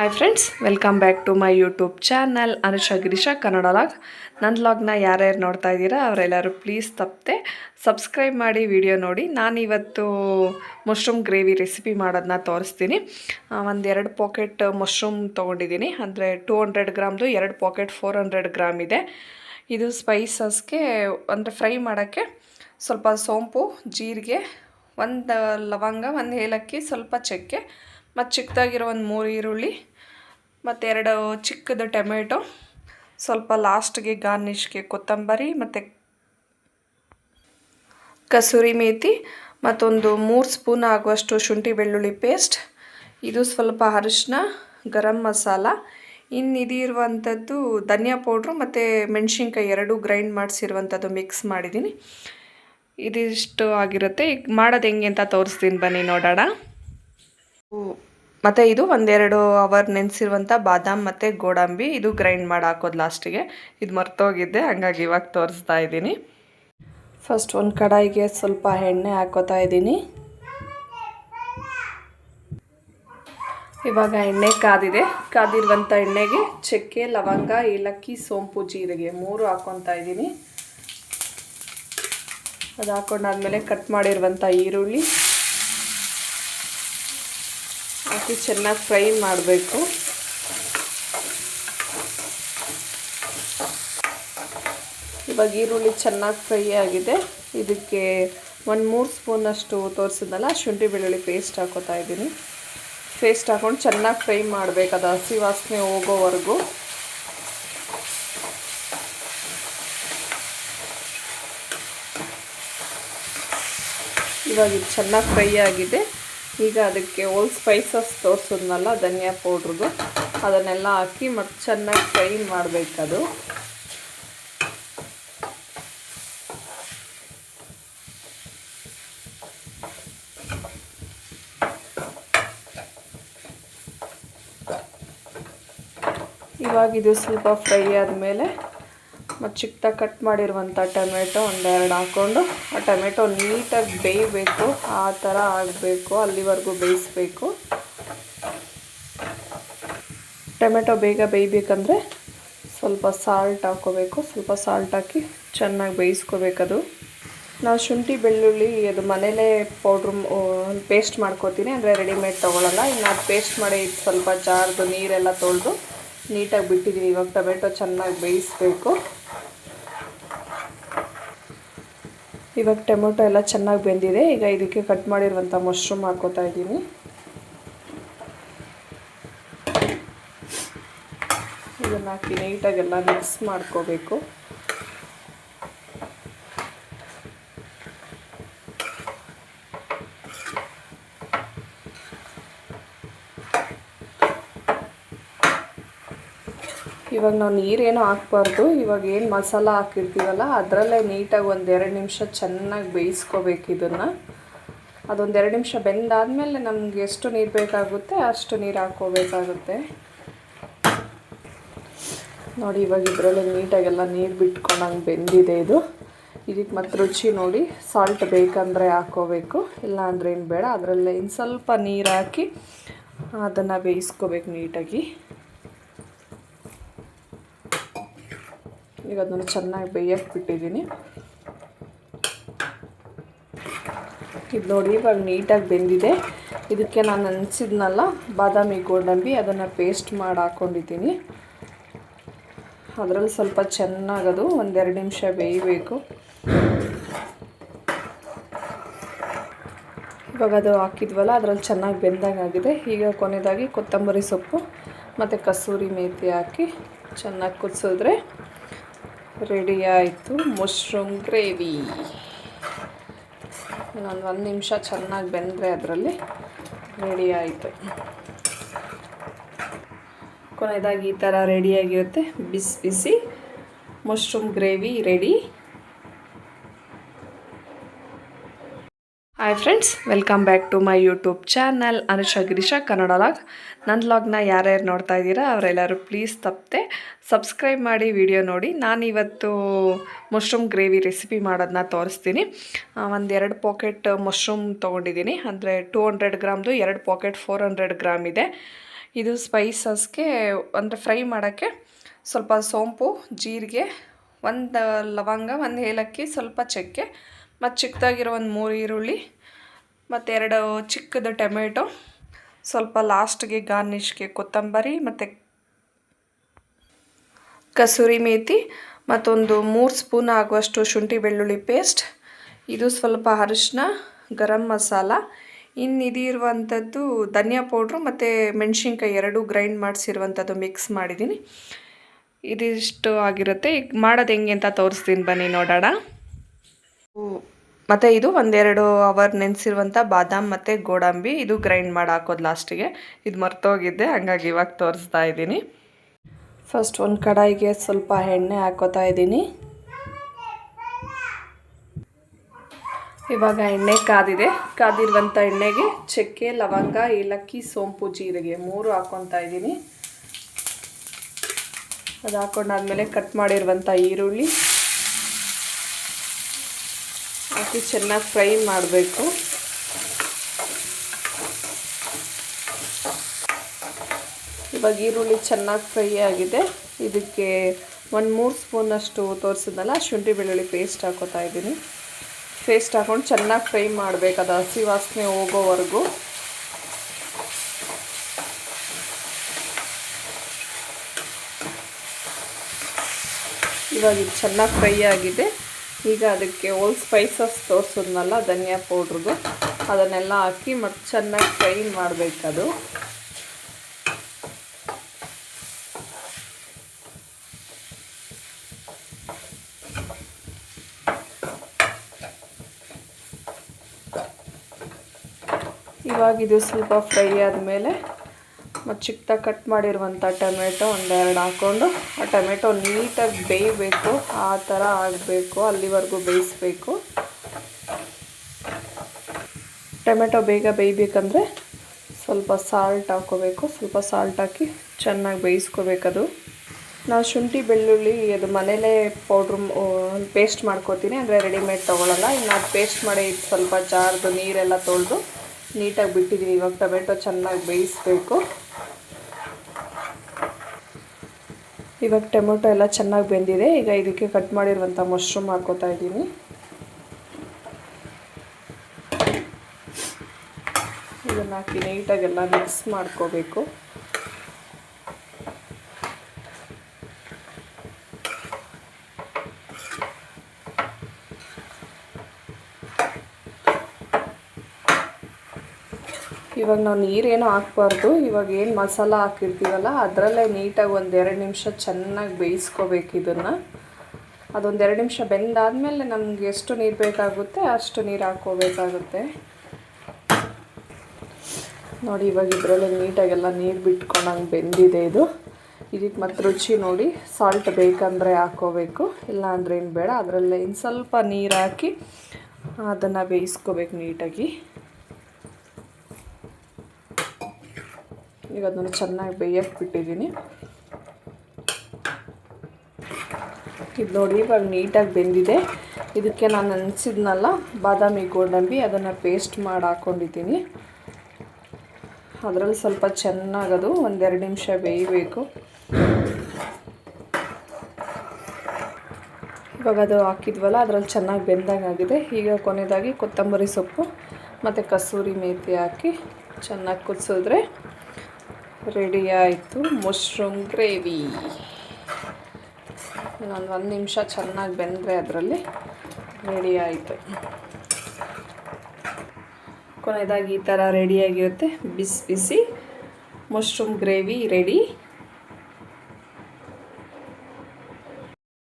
Hi friends welcome back to my YouTube channel Anusha Girisha Kannada vlog ನನ್ನ ಲಾಗ್ನ ಯಾರ್ಯಾರು ನೋಡ್ತಾ ಇದ್ದೀರಾ ಅವರೆಲ್ಲರೂ ಪ್ಲೀಸ್ ತಪ್ಪದೆ ಸಬ್ಸ್ಕ್ರೈಬ್ ಮಾಡಿ ವಿಡಿಯೋ ನೋಡಿ. ನಾನಿವತ್ತು ಮಶ್ರೂಮ್ ಗ್ರೇವಿ ರೆಸಿಪಿ ಮಾಡೋದನ್ನ ತೋರಿಸ್ತೀನಿ. ಒಂದೆರಡು ಪಾಕೆಟ್ ಮಶ್ರೂಮ್ ತೊಗೊಂಡಿದ್ದೀನಿ. ಅಂದರೆ ಟೂ ಹಂಡ್ರೆಡ್ ಗ್ರಾಮ್ದು ಎರಡು ಪಾಕೆಟ್ ಫೋರ್ ಹಂಡ್ರೆಡ್ ಗ್ರಾಮ್ ಇದೆ. ಇದು ಸ್ಪೈಸಸ್ಗೆ ಅಂದರೆ ಫ್ರೈ ಮಾಡೋಕ್ಕೆ ಸ್ವಲ್ಪ ಸೋಂಪು, ಜೀರಿಗೆ, ಒಂದು ಲವಂಗ, ಒಂದು ಏಲಕ್ಕಿ, ಸ್ವಲ್ಪ ಚಕ್ಕೆ ಮತ್ತು ಚಿಕ್ಕದಾಗಿರೋ ಒಂದು ಮೂರು ಈರುಳ್ಳಿ ಮತ್ತು ಎರಡು ಚಿಕ್ಕದು ಟೊಮೆಟೊ, ಸ್ವಲ್ಪ ಲಾಸ್ಟ್ಗೆ ಗಾರ್ನಿಷ್ಗೆ ಕೊತ್ತಂಬರಿ ಮತ್ತು ಕಸೂರಿ ಮೇಥಿ ಮತ್ತೊಂದು ಮೂರು ಸ್ಪೂನ್ ಆಗುವಷ್ಟು ಶುಂಠಿ ಬೆಳ್ಳುಳ್ಳಿ ಪೇಸ್ಟ್, ಇದು ಸ್ವಲ್ಪ ಅರಿಶಿನ ಗರಂ ಮಸಾಲ ಇನ್ನು ಇದಿರುವಂಥದ್ದು ಧನಿಯಾ ಪೌಡ್ರು ಮತ್ತು ಮೆಣಸಿನ್ಕಾಯಿ ಎರಡೂ ಗ್ರೈಂಡ್ ಮಾಡಿಸಿರುವಂಥದ್ದು ಮಿಕ್ಸ್ ಮಾಡಿದ್ದೀನಿ. ಇದಿಷ್ಟು ಆಗಿರುತ್ತೆ. ಈಗ ಮಾಡೋದು ಹೆಂಗೆ ಅಂತ ತೋರಿಸ್ತೀನಿ ಬನ್ನಿ ನೋಡೋಣ. ಮತ್ತು ಇದು ಒಂದೆರಡು ಅವರ್ ನೆನೆಸಿರುವಂಥ ಬಾದಾಮ್ ಮತ್ತು ಗೋಡಂಬಿ, ಇದು ಗ್ರೈಂಡ್ ಮಾಡಿ ಹಾಕೋದು ಲಾಸ್ಟಿಗೆ ಇದು ಮರ್ತೋಗಿದ್ದೆ, ಹಂಗಾಗಿ ಇವಾಗ ತೋರಿಸ್ತಾ ಇದ್ದೀನಿ. ಫಸ್ಟ್ ಒಂದು ಕಡಾಯಿಗೆ ಸ್ವಲ್ಪ ಎಣ್ಣೆ ಹಾಕೋತಾ ಇದ್ದೀನಿ. ಇವಾಗ ಎಣ್ಣೆ ಕಾದಿದೆ. ಕಾದಿರುವಂಥ ಎಣ್ಣೆಗೆ ಚಕ್ಕೆ, ಲವಂಗ, ಏಲಕ್ಕಿ, ಸೋಂಪು, ಜೀರಿಗೆ ಮೂರು ಹಾಕ್ಕೊತಾ ಇದ್ದೀನಿ. ಅದು ಹಾಕೊಂಡಾದ್ಮೇಲೆ ಕಟ್ ಮಾಡಿರುವಂಥ ಈರುಳ್ಳಿ. ಹಾಕಿ ಚೆನ್ನಾಗಿ ಫ್ರೈ ಮಾಡಬೇಕು. ಇವಾಗ ಈರುಳ್ಳಿ ಚೆನ್ನಾಗಿ ಫ್ರೈ ಆಗಿದೆ. ಇದಕ್ಕೆ ಒಂದು ಮೂರು ಸ್ಪೂನಷ್ಟು ತೋರಿಸಿದ್ನಲ್ಲ ಶುಂಠಿ ಬೆಳ್ಳುಳ್ಳಿ ಪೇಸ್ಟ್ ಹಾಕೋತಾ ಇದ್ದೀನಿ. ಪೇಸ್ಟ್ ಹಾಕೊಂಡು ಚೆನ್ನಾಗಿ ಫ್ರೈ ಮಾಡಬೇಕು, ಅದು ಹಸಿ ವಾಸನೆ ಹೋಗೋವರೆಗೂ. ಇವಾಗ ಇದು ಚೆನ್ನಾಗಿ ಫ್ರೈ ಆಗಿದೆ. ಈಗ ಅದಕ್ಕೆ ಓಲ್ ಸ್ಪೈಸಸ್ ತೋರಿಸಿದ್ನಲ್ಲ, ಧನಿಯಾ ಪೌಡ್ರದು. ಅದನ್ನೆಲ್ಲ ಹಾಕಿ ಮತ್ತು ಚೆನ್ನಾಗಿ ಫ್ರೈ ಮಾಡಬೇಕದು. ಇವಾಗ ಇದು ಸ್ವಲ್ಪ ಫ್ರೈ ಆದಮೇಲೆ ಮತ್ತು ಚಿಕ್ಕದಾಗಿ ಕಟ್ ಮಾಡಿರುವಂಥ ಟೊಮೆಟೊ ಒಂದೆರಡು ಹಾಕ್ಕೊಂಡು ಆ ಟೊಮೆಟೊ ನೀಟಾಗಿ ಬೇಯಬೇಕು, ಆ ಥರ ಆಗಬೇಕು, ಅಲ್ಲಿವರೆಗೂ ಬೇಯಿಸ್ಬೇಕು. ಟೊಮೆಟೊ ಬೇಗ ಬೇಯಬೇಕಂದ್ರೆ ಸ್ವಲ್ಪ ಸಾಲ್ಟ್ ಹಾಕ್ಕೋಬೇಕು, ಸ್ವಲ್ಪ ಸಾಲ್ಟ್ ಹಾಕಿ ಚೆನ್ನಾಗಿ ಬೇಯಿಸ್ಕೋಬೇಕದು. ನಾವು ಶುಂಠಿ, ಬೆಳ್ಳುಳ್ಳಿ ಅದು ಮನೇಲೇ ಪೌಡ್ರು ಪೇಸ್ಟ್ ಮಾಡ್ಕೋತೀನಿ, ಅಂದರೆ ರೆಡಿಮೇಡ್ ತೊಗೊಳಲ್ಲ. ಇನ್ನು ಅದು ಪೇಸ್ಟ್ ಮಾಡಿ ಸ್ವಲ್ಪ ಜಾರ್ದು, ನೀರೆಲ್ಲ ತೊಳೆದು ನೀಟಾಗಿ ಬಿಟ್ಟಿದ್ದೀನಿ ಇವಾಗ ಟೊಮೆಟೊ ಚೆನ್ನಾಗಿ ಬೇಯಿಸ್ಬೇಕು. ಇವಾಗ ಟೊಮೊಟೊ ಎಲ್ಲ ಚೆನ್ನಾಗಿ ಬೆಂದಿದೆ. ಈಗ ಇದಕ್ಕೆ ಕಟ್ ಮಾಡಿರುವಂಥ ಮಶ್ರೂಮ್ ಹಾಕೋತಾ ಇದ್ದೀನಿ. ಇದನ್ನು ಹಾಕಿ ನೀಟಾಗೆಲ್ಲ ಮಿಕ್ಸ್ ಮಾಡ್ಕೋಬೇಕು. ಇವಾಗ ನಾವು ನೀರೇನು ಹಾಕ್ಬಾರ್ದು. ಇವಾಗ ಏನು ಮಸಾಲ ಹಾಕಿರ್ತೀವಲ್ಲ, ಅದರಲ್ಲೇ ನೀಟಾಗಿ ಒಂದು ಎರಡು ನಿಮಿಷ ಚೆನ್ನಾಗಿ ಬೇಯಿಸ್ಕೋಬೇಕು ಇದನ್ನು. ಅದೊಂದು ಎರಡು ನಿಮಿಷ ಬೆಂದಾದಮೇಲೆ ನಮ್ಗೆ ಎಷ್ಟು ನೀರು ಬೇಕಾಗುತ್ತೆ ಅಷ್ಟು ನೀರು ಹಾಕ್ಕೋಬೇಕಾಗುತ್ತೆ. ನೋಡಿ ಇವಾಗ ಇದರಲ್ಲೇ ನೀಟಾಗೆಲ್ಲ ನೀರು ಬಿಟ್ಕೊಂಡಂಗೆ ಬೆಂದಿದೆ ಇದು. ಇದಕ್ಕೆ ಮತ್ತೆ ರುಚಿ ನೋಡಿ ಸಾಲ್ಟ್ ಬೇಕಂದರೆ ಹಾಕ್ಕೋಬೇಕು ಇಲ್ಲ ಅಂದರೆ ಏನು ಬೇಡ. ಅದರಲ್ಲೇ ಇನ್ನು ಸ್ವಲ್ಪ ನೀರು ಹಾಕಿ ಅದನ್ನು ಬೇಯಿಸ್ಕೋಬೇಕು ನೀಟಾಗಿ. ಈಗ ಅದನ್ನು ಚೆನ್ನಾಗಿ ಬೇಯಕ್ಕೆ ಬಿಟ್ಟಿದ್ದೀನಿ ಇದು ನೋಡಿ, ಇವಾಗ ನೀಟಾಗಿ ಬೆಂದಿದೆ. ಇದಕ್ಕೆ ನಾನು ನೆನೆಸಿದ್ನಲ್ಲ ಬಾದಾಮಿ ಗೋಡಂಬಿ, ಅದನ್ನು ಪೇಸ್ಟ್ ಮಾಡಿ ಹಾಕ್ಕೊಂಡಿದ್ದೀನಿ ಅದರಲ್ಲಿ ಸ್ವಲ್ಪ ಚೆನ್ನಾಗದು, ಒಂದೆರಡು ನಿಮಿಷ ಬೇಯಬೇಕು. ಇವಾಗ ಅದು ಹಾಕಿದ್ವಲ್ಲ, ಅದರಲ್ಲಿ ಚೆನ್ನಾಗಿ ಬೆಂದಂಗಾಗಿದೆ ಈಗ ಕೊನೆಯದಾಗಿ ಕೊತ್ತಂಬರಿ ಸೊಪ್ಪು, ಮತ್ತು ಕಸೂರಿ ಮೇಥಿ ಹಾಕಿ ಚೆನ್ನಾಗಿ ಕುದಿಸಿದ್ರೆ ರೆಡಿ ಆಯಿತು ಮಶ್ರೂಮ್ ಗ್ರೇವಿ ಇನ್ನೊಂದು ಒಂದು ನಿಮಿಷ ಚೆನ್ನಾಗಿ ಬೆಂದರೆ ಅದರಲ್ಲಿ ರೆಡಿ ಆಯಿತು. ಕೊನೆಯದಾಗಿ ಈ ಥರ ರೆಡಿಯಾಗಿರುತ್ತೆ ಬಿಸಿ ಬಿಸಿ mushroom gravy ready. Hi friends welcome back to my YouTube channel Anusha Girisha Kannada vlog ನನ್ನ ಲಾಗ್ನ ಯಾರ್ಯಾರು ನೋಡ್ತಾ ಇದ್ದೀರಾ ಅವರೆಲ್ಲರೂ ಪ್ಲೀಸ್ ತಪ್ಪದೆ ಸಬ್ಸ್ಕ್ರೈಬ್ ಮಾಡಿ ವಿಡಿಯೋ ನೋಡಿ. ನಾನಿವತ್ತು ಮಶ್ರೂಮ್ ಗ್ರೇವಿ ರೆಸಿಪಿ ಮಾಡೋದನ್ನ ತೋರಿಸ್ತೀನಿ. ಒಂದೆರಡು ಪಾಕೆಟ್ ಮಶ್ರೂಮ್ ತೊಗೊಂಡಿದ್ದೀನಿ. ಅಂದರೆ ಟೂ ಹಂಡ್ರೆಡ್ ಗ್ರಾಮ್ದು ಎರಡು ಪಾಕೆಟ್ ಫೋರ್ ಹಂಡ್ರೆಡ್ ಗ್ರಾಮ್ ಇದೆ. ಇದು ಸ್ಪೈಸಸ್ಗೆ ಅಂದರೆ ಫ್ರೈ ಮಾಡೋಕ್ಕೆ ಸ್ವಲ್ಪ ಸೋಂಪು, ಜೀರಿಗೆ, ಒಂದು ಲವಂಗ, ಒಂದು ಏಲಕ್ಕಿ, ಸ್ವಲ್ಪ ಚಕ್ಕೆ ಮತ್ತು ಚಿಕ್ಕದಾಗಿರೋ ಒಂದು ಮೂರು ಈರುಳ್ಳಿ, ಮತ್ತು ಎರಡು ಚಿಕ್ಕದು ಟೊಮೆಟೊ, ಸ್ವಲ್ಪ ಲಾಸ್ಟ್ಗೆ ಗಾರ್ನಿಷ್ಗೆ ಕೊತ್ತಂಬರಿ, ಮತ್ತು ಕಸೂರಿ ಮೇಥಿ ಮತ್ತೊಂದು ಮೂರು ಸ್ಪೂನ್ ಆಗುವಷ್ಟು ಶುಂಠಿ ಬೆಳ್ಳುಳ್ಳಿ ಪೇಸ್ಟ್, ಇದು ಸ್ವಲ್ಪ ಅರಿಶಿನ ಗರಂ ಮಸಾಲ ಇನ್ನು ಇದಿರುವಂಥದ್ದು ಧನಿಯಾ ಪೌಡ್ರು ಮತ್ತು ಮೆಣಸಿನ್ಕಾಯಿ ಎರಡೂ ಗ್ರೈಂಡ್ ಮಾಡಿಸಿರುವಂಥದ್ದು ಮಿಕ್ಸ್ ಮಾಡಿದ್ದೀನಿ. ಇದಿಷ್ಟು ಆಗಿರುತ್ತೆ. ಈಗ ಮಾಡೋದು ಹೆಂಗೆ ಅಂತ ತೋರಿಸ್ತೀನಿ ಬನ್ನಿ ನೋಡೋಣ. ಮತ್ತು ಇದು ಒಂದೆರಡು ಅವರ್ ನೆನೆಸಿರುವಂಥ ಬಾದಾಮ್ ಮತ್ತು ಗೋಡಂಬಿ ಇದು ಗ್ರೈಂಡ್ ಮಾಡಿ ಹಾಕೋದು ಲಾಸ್ಟಿಗೆ ಇದು ಮರ್ತೋಗಿದ್ದೆ ಹಂಗಾಗಿ ಇವಾಗ ತೋರಿಸ್ತಾ ಇದ್ದೀನಿ. ಫಸ್ಟ್ ಒಂದು ಕಡಾಯಿಗೆ ಸ್ವಲ್ಪ ಎಣ್ಣೆ ಹಾಕೋತಾ ಇದ್ದೀನಿ. ಇವಾಗ ಎಣ್ಣೆ ಕಾದಿದೆ. ಕಾದಿರುವಂಥ ಎಣ್ಣೆಗೆ ಚಕ್ಕೆ, ಲವಂಗ, ಏಲಕ್ಕಿ, ಸೋಂಪು, ಜೀರಿಗೆ ಮೂರು ಹಾಕ್ಕೊತಾ ಇದ್ದೀನಿ. ಅದು ಹಾಕೊಂಡಾದ್ಮೇಲೆ ಕಟ್ ಮಾಡಿರುವಂಥ ಈರುಳ್ಳಿ. ಹಾಕಿ ಚೆನ್ನಾಗಿ ಫ್ರೈ ಮಾಡಬೇಕು. ಇವಾಗ ಈರುಳ್ಳಿ ಚೆನ್ನಾಗಿ ಫ್ರೈ ಆಗಿದೆ. ಇದಕ್ಕೆ ಒಂದು ಮೂರು ಸ್ಪೂನಷ್ಟು ತೋರಿಸಿದ್ನಲ್ಲ, ಶುಂಠಿ ಬೆಳ್ಳುಳ್ಳಿ ಪೇಸ್ಟ್ ಹಾಕೋತಾ ಇದ್ದೀನಿ. ಪೇಸ್ಟ್ ಹಾಕೊಂಡು ಚೆನ್ನಾಗಿ ಫ್ರೈ ಮಾಡಬೇಕು, ಅದು ಹಸಿ ವಾಸನೆ ಹೋಗೋವರೆಗೂ. ಇವಾಗ ಇದು ಚೆನ್ನಾಗಿ ಫ್ರೈ ಆಗಿದೆ. ಈಗ ಅದಕ್ಕೆ ಓಲ್ ಸ್ಪೈಸಸ್ ತೋರಿಸಿದ್ನಲ್ಲ, ಧನಿಯಾ ಪೌಡ್ರದು. ಅದನ್ನೆಲ್ಲ ಹಾಕಿ ಮತ್ತು ಚೆನ್ನಾಗಿ ಫ್ರೈ ಮಾಡಬೇಕದು. ಇವಾಗ ಇದು ಸ್ವಲ್ಪ ಫ್ರೈ ಆದಮೇಲೆ ಮತ್ತು ಚಿಕ್ಕದಾಗಿ ಕಟ್ ಮಾಡಿರುವಂಥ ಟೊಮೆಟೊ ಒಂದೆರಡು ಹಾಕ್ಕೊಂಡು ಆ ಟೊಮೆಟೊ ನೀಟಾಗಿ ಬೇಯಬೇಕು, ಆ ಥರ ಆಗಬೇಕು, ಅಲ್ಲಿವರೆಗೂ ಬೇಯಿಸ್ಬೇಕು. ಟೊಮೆಟೊ ಬೇಗ ಬೇಯಬೇಕಂದ್ರೆ ಸ್ವಲ್ಪ ಸಾಲ್ಟ್ ಹಾಕ್ಕೋಬೇಕು. ಸ್ವಲ್ಪ ಸಾಲ್ಟ್ ಹಾಕಿ ಚೆನ್ನಾಗಿ ಬೇಯಿಸ್ಕೋಬೇಕದು ನಾವು ಶುಂಠಿ, ಬೆಳ್ಳುಳ್ಳಿ ಅದು ಮನೇಲೇ ಪೌಡ್ರ್ ಪೇಸ್ಟ್ ಮಾಡ್ಕೋತೀನಿ. ಅಂದರೆ ರೆಡಿಮೇಡ್ ತೊಗೊಳಲ್ಲ. ಇನ್ನು ಅದು ಪೇಸ್ಟ್ ಮಾಡಿ ಸ್ವಲ್ಪ ಜಾರ್ದು ನೀರೆಲ್ಲ ತೊಳೆದು ನೀಟಾಗಿ ಬಿಟ್ಟಿದ್ದೀನಿ. ಇವಾಗ ಟೊಮೆಟೊ ಚೆನ್ನಾಗಿ ಬೇಯಿಸ್ಬೇಕು. ಇವಾಗ ಟೊಮೆಟೊ ಎಲ್ಲ ಚೆನ್ನಾಗಿ ಬೆಂದಿದೆ. ಈಗ ಇದಕ್ಕೆ ಕಟ್ ಮಾಡಿರುವಂಥ ಮಶ್ರೂಮ್ ಹಾಕೋತಾ ಇದ್ದೀನಿ. ಇದನ್ನು ಹಾಕಿ ನೀಟಾಗೆಲ್ಲ ಮಿಕ್ಸ್ ಮಾಡ್ಕೋಬೇಕು. ಇವಾಗ ನಾವು ನೀರೇನು ಹಾಕ್ಬಾರ್ದು, ಇವಾಗ ಏನು ಮಸಾಲ ಹಾಕಿರ್ತೀವಲ್ಲ, ಅದರಲ್ಲೇ ನೀಟಾಗಿ ಒಂದು ಎರಡು ನಿಮಿಷ ಚೆನ್ನಾಗಿ ಬೇಯಿಸ್ಕೋಬೇಕು ಇದನ್ನು. ಅದೊಂದು ಎರಡು ನಿಮಿಷ ಬೆಂದಾದಮೇಲೆ ನಮ್ಗೆ ಎಷ್ಟು ನೀರು ಬೇಕಾಗುತ್ತೆ ಅಷ್ಟು ನೀರು ಹಾಕ್ಕೋಬೇಕಾಗುತ್ತೆ. ನೋಡಿ, ಇವಾಗ ಇದರಲ್ಲೇ ನೀಟಾಗೆಲ್ಲ ನೀರು ಬಿಟ್ಕೊಂಡಂಗೆ ಬೆಂದಿದೆ ಇದು. ಇದಕ್ಕೆ ಮತ್ತು ರುಚಿ ನೋಡಿ ಸಾಲ್ಟ್ ಬೇಕಂದರೆ ಹಾಕ್ಕೋಬೇಕು ಇಲ್ಲ ಅಂದರೆ ಏನು ಬೇಡ. ಅದರಲ್ಲೇ ಇನ್ನು ಸ್ವಲ್ಪ ನೀರು ಹಾಕಿ ಅದನ್ನು ಬೇಯಿಸ್ಕೋಬೇಕು ನೀಟಾಗಿ. ಈಗ ಅದನ್ನು ಚೆನ್ನಾಗಿ ಬೇಯಕ್ಕೆ ಬಿಟ್ಟಿದ್ದೀನಿ ಇದು ನೋಡಿ, ಇವಾಗ ನೀಟಾಗಿ ಬೆಂದಿದೆ. ಇದಕ್ಕೆ ನಾನು ನೆನೆಸಿದ್ನಲ್ಲ, ಬಾದಾಮಿ ಗೋಡಂಬಿ, ಅದನ್ನು ಪೇಸ್ಟ್ ಮಾಡಿ ಹಾಕ್ಕೊಂಡಿದ್ದೀನಿ ಅದರಲ್ಲಿ ಸ್ವಲ್ಪ ಚೆನ್ನಾಗದು, ಒಂದೆರಡು ನಿಮಿಷ ಬೇಯಬೇಕು. ಇವಾಗ ಅದು ಹಾಕಿದ್ವಲ್ಲ, ಅದರಲ್ಲಿ ಚೆನ್ನಾಗಿ ಬೆಂದಾಗಾಗಿದೆ ಈಗ ಕೊನೆಯದಾಗಿ ಕೊತ್ತಂಬರಿ ಸೊಪ್ಪು, ಮತ್ತು ಕಸೂರಿ ಮೇಥಿ ಹಾಕಿ ಚೆನ್ನಾಗಿ ಕುದಿಸಿದ್ರೆ ರೆಡಿ ಆಯಿತು. Mushroom gravy. ಇನ್ನೊಂದು ಒಂದು ನಿಮಿಷ ಚೆನ್ನಾಗಿ ಬೆಂದರೆ ಅದರಲ್ಲಿ ರೆಡಿ ಆಯಿತು. ಕೊನೆಯದಾಗಿ ಈ ಥರ ರೆಡಿಯಾಗಿರುತ್ತೆ ಬಿಸಿ ಬಿಸಿ ಮಶ್ರೂಮ್ ಗ್ರೇವಿ ರೆಡಿ.